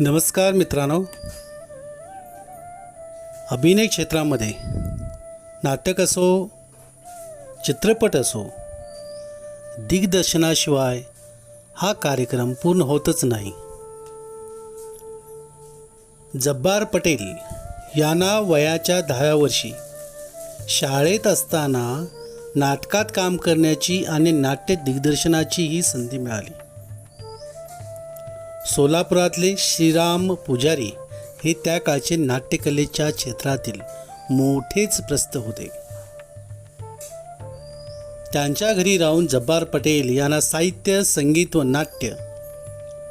नमस्कार मित्रांनो. अभिनय क्षेत्रामध्ये नाटक असो चित्रपट असो दिग्दर्शनाशिवाय हा कार्यक्रम पूर्ण होतच नाही. जब्बार पटेल यांना वयाच्या दहाव्या वर्षी शाळेत असताना नाटकात काम करण्याची आणि नाट्य दिग्दर्शनाची ही संधी मिळाली. सोलापुरातले श्रीराम पुजारी हे त्या काळचे नाट्यकलेच्या क्षेत्रातील मोठेच प्रस्थ होते. त्यांच्या घरी राहून जब्बार पटेल यांना साहित्य संगीत व नाट्य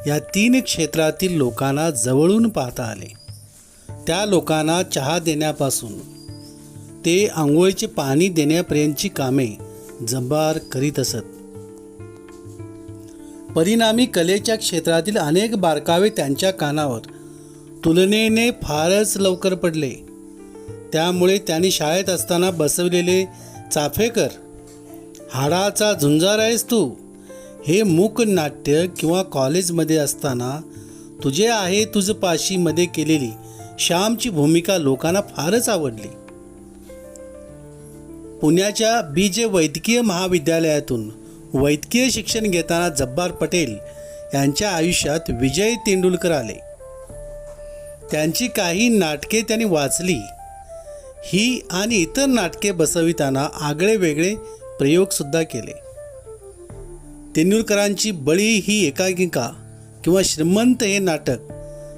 या तीन क्षेत्रातील लोकांना जवळून पाहता आले. त्या लोकांना चहा देण्यापासून ते आंघोळीचे पाणी देण्यापर्यंतची कामे जब्बार करीत असत. परिणामी कलेच्या क्षेत्रातील अनेक बारकावे त्यांच्या कानावर. तुलनेने फारच लवकर पडले. त्यामुळे त्यांनी शाळेत असताना बसवलेले चाफेकर हाडाचा झुंजार आहेस तू. हे मूक नाट्य किंवा कॉलेजमध्ये असताना तुझे आहे तुझ पाशीमध्ये केलेली श्यामची भूमिका लोकांना फारच आवडली. पुण्याच्या बी जे वैद्यकीय महाविद्यालयातून वैद्यकीय शिक्षण घेताना जब्बार पटेल यांच्या आयुष्यात विजय तेंडुलकर आले. त्यांची काही नाटके त्यांनी वाचली. ही आणि इतर नाटके बसविताना आगळे वेगळे प्रयोगसुद्धा केले. तेंडुलकरांची बळी ही एकांकिका किंवा श्रीमंत हे नाटक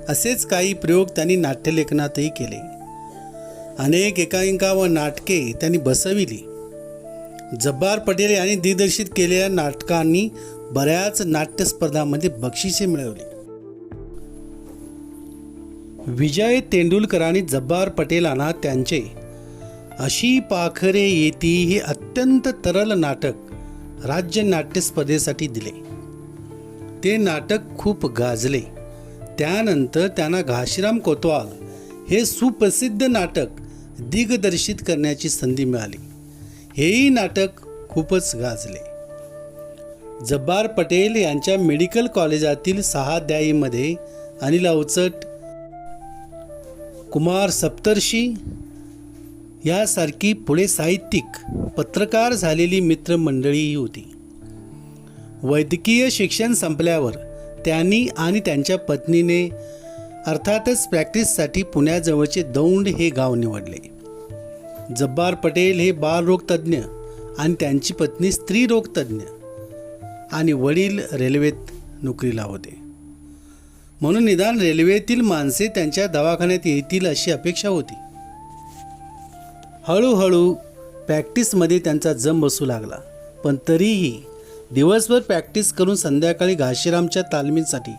असेच काही प्रयोग त्यांनी नाट्यलेखनातही केले. अनेक एकांकिका व नाटके त्यांनी बसविली. जब्बार पटेल यांनी दिग्दर्शित केलेल्या नाटकांनी बऱ्याच नाट्यस्पर्धांमध्ये बक्षिसे मिळवली. विजय तेंडुलकरांनी जब्बार पटेलांना त्यांचे अशी पाखरे येती हे अत्यंत तरल नाटक राज्य नाट्यस्पर्धेसाठी दिले. ते नाटक खूप गाजले. त्यानंतर त्यांना घाशीराम कोतवाल हे सुप्रसिद्ध नाटक दिग्दर्शित करण्याची संधी मिळाली. हेही नाटक खूपच गाजले. जब्बार पटेल यांच्या मेडिकल कॉलेजातील सहाध्यायीमध्ये अनिल अवचट कुमार सप्तर्षी यासारखी पुढे साहित्यिक पत्रकार झालेली मित्रमंडळीही होती. वैद्यकीय शिक्षण संपल्यावर त्यांनी आणि त्यांच्या पत्नीने अर्थातच प्रॅक्टिससाठी पुण्याजवळचे दौंड हे गाव निवडले. जब्बार पटेल हे बालरोगतज्ज्ञ आणि त्यांची पत्नी स्त्रीरोगतज्ञ आणि वडील रेल्वेत नोकरीला होते. म्हणून निदान रेल्वेतील माणसे त्यांच्या दवाखान्यात येतील अशी अपेक्षा होती. हळूहळू प्रॅक्टिसमध्ये त्यांचा जम बसू लागला. पण तरीही दिवसभर प्रॅक्टिस करून संध्याकाळी घाशीरामच्या तालमीसाठी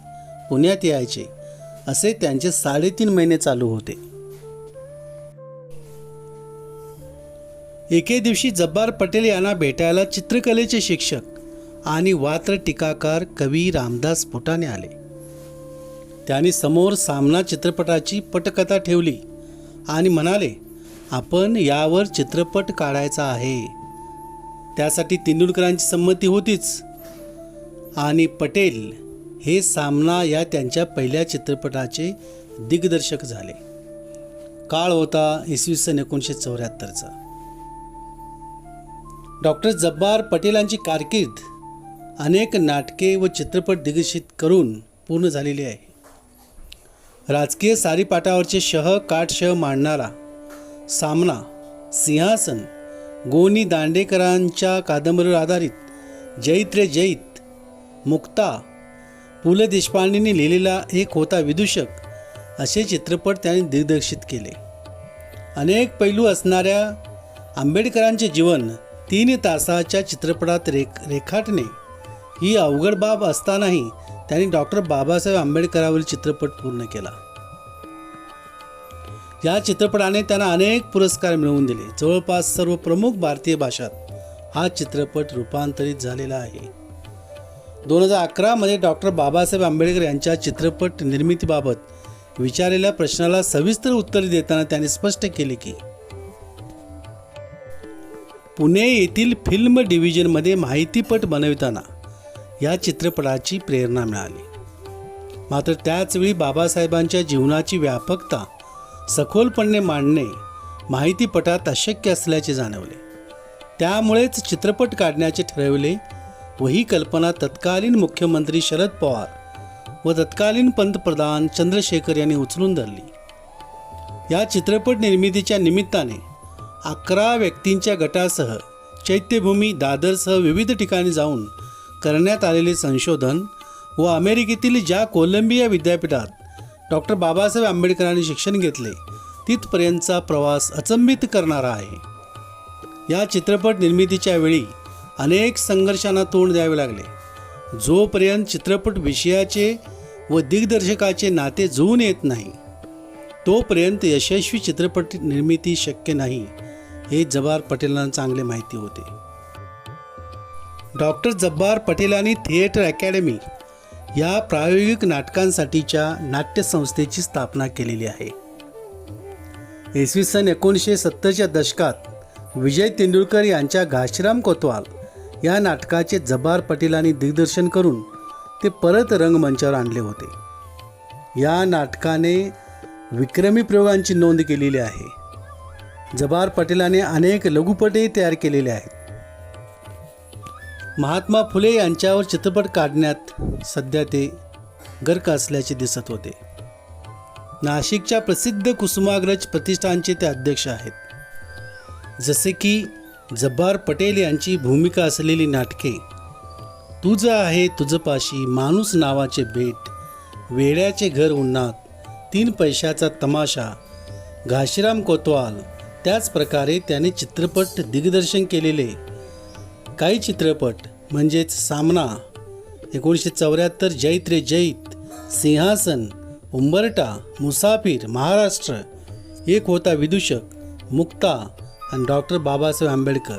पुण्यात यायचे असे त्यांचे साडेतीन महिने चालू होते. एके दिवशी जब्बार पटेल यांना भेटायला चित्रकलेचे शिक्षक आणि वात्र टीकाकार कवी रामदास फुटाणे आले. त्यांनी समोर सामना चित्रपटाची पटकथा ठेवली आणि म्हणाले आपण यावर चित्रपट काढायचा आहे. त्यासाठी तेंडुलकरांची संमती होतीच. आणि पटेल हे सामना या त्यांच्या पहिल्या चित्रपटाचे दिग्दर्शक झाले. काळ होता इसवी सन एकोणीसशे चौऱ्याहत्तरचा. डॉक्टर जब्बार पटेलांची कारकीर्द अनेक नाटके व चित्रपट दिग्दर्शित करून पूर्ण झालेली आहे. राजकीय सारीपाटावरचे शह काटशह मांडणारा सामना सिंहासन गोनी दांडेकरांच्या कादंबरीवर आधारित जैत रे जैत मुक्ता पु ल देशपांडेंनी लिहिलेला एक होता विदूषक असे चित्रपट त्यांनी दिग्दर्शित केले. अनेक पैलू असणाऱ्या आंबेडकरांचे जीवन तीन तासाच्या चित्रपटात रेख रेखाटणे ही अवघड बाब असतानाही त्यांनी डॉक्टर बाबासाहेब आंबेडकरावरील चित्रपट पूर्ण केला. या चित्रपटाने त्यांना अनेक पुरस्कार मिळवून दिले. जवळपास सर्व प्रमुख भारतीय भाषात हा चित्रपट रूपांतरित झालेला आहे. दोन हजार अकरामध्ये डॉक्टर बाबासाहेब आंबेडकर यांच्या चित्रपट निर्मितीबाबत विचारलेल्या प्रश्नाला सविस्तर उत्तर देताना त्यांनी स्पष्ट केले की पुणे येथील फिल्म डिव्हिजनमध्ये माहितीपट बनविताना या चित्रपटाची प्रेरणा मिळाली. मात्र त्याचवेळी बाबासाहेबांच्या जीवनाची व्यापकता सखोलपणे मांडणे माहितीपटात अशक्य असल्याचे जाणवले. त्यामुळेच चित्रपट काढण्याचे ठरवले व ही कल्पना तत्कालीन मुख्यमंत्री शरद पवार व तत्कालीन पंतप्रधान चंद्रशेखर यांनी उचलून धरली. या चित्रपट निर्मितीच्या निमित्ताने अकरा व्यक्तींच्या गटासह चैत्यभूमी दादरसह विविध ठिकाणी जाऊन करण्यात आलेले संशोधन व अमेरिकेतील ज्या कोलंबिया विद्यापीठात डॉक्टर बाबासाहेब आंबेडकरांनी शिक्षण घेतले तिथपर्यंतचा प्रवास अचंबित करणारा आहे. या चित्रपट निर्मितीच्या वेळी अनेक संघर्षांना तोंड द्यावे लागले. जोपर्यंत चित्रपट विषयाचे व दिग्दर्शकाचे नाते जुळून येत नाही तोपर्यंत यशस्वी चित्रपट निर्मिती शक्य नाही. हे जब्बार पटेलांना चांगले माहिती होते. डॉक्टर जब्बार पटेलांनी थिएटर अकॅडमी या प्रायोगिक नाटकांसाठीच्या नाट्यसंस्थेची स्थापना केलेली आहे. इसवी सन एकोणीसशे सत्तरच्या दशकात विजय तेंडुलकर यांच्या घाशीराम कोतवाल या नाटकाचे जब्बार पटेलांनी दिग्दर्शन करून ते परत रंगमंचावर आणले होते. या नाटकाने विक्रमी प्रयोगांची नोंद केलेली आहे. जबार पटेलाने अनेक लघुपटही तयार केलेले आहेत. महात्मा फुले यांच्यावर चित्रपट काढण्यात सध्या ते गर्क असल्याचे दिसत होते. नाशिकच्या प्रसिद्ध कुसुमाग्रज प्रतिष्ठानचे ते अध्यक्ष आहेत. जसे की जब्बार पटेल यांची भूमिका असलेली नाटके तुझं आहे तुझं पाशी माणूस नावाचे भेट वेड्याचे घर उन्हात तीन पैशाचा तमाशा घाशीराम कोतवाल त्याचप्रकारे त्याने चित्रपट दिग्दर्शन केलेले. काही चित्रपट म्हणजेच सामना एकोणीसशे चौऱ्याहत्तर जैत रे जैत सिंहासन उंबरटा मुसाफिर महाराष्ट्र एक होता विदूषक मुक्ता आणि डॉक्टर बाबासाहेब आंबेडकर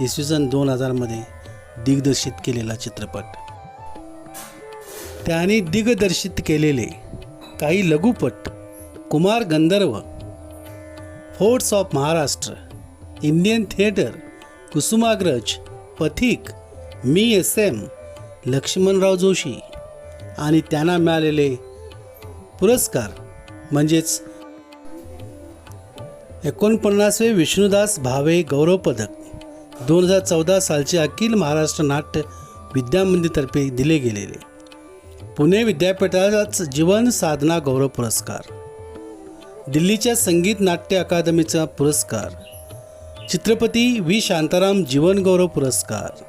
इसवी सन दोन हजारमध्ये दिग्दर्शित केलेला चित्रपट. त्याने दिग्दर्शित केलेले काही लघुपट Kumar Gandharva forts of Maharashtra Indian theatre Kusumagraj Pathik me S M Laxmanrao Joshi आणि त्यांना मिळालेले पुरस्कार म्हणजेच एकोणपन्नासवे विष्णुदास भावे गौरव पदक दोन हजार चौदा सालचे अखिल महाराष्ट्र नाट्य विद्यामंदिरतर्फे दिले गेलेले. पुणे विद्यापीठाचाच जीवन साधना गौरव पुरस्कार. दिल्लीच्या संगीत नाट्य अकादमीचा पुरस्कार. चित्रपती व्ही. शांताराम जीवनगौरव पुरस्कार.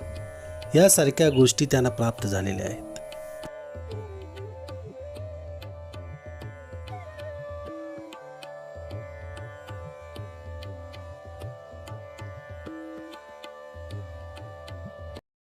यासारख्या गोष्टी त्यांना प्राप्त झालेल्या आहेत.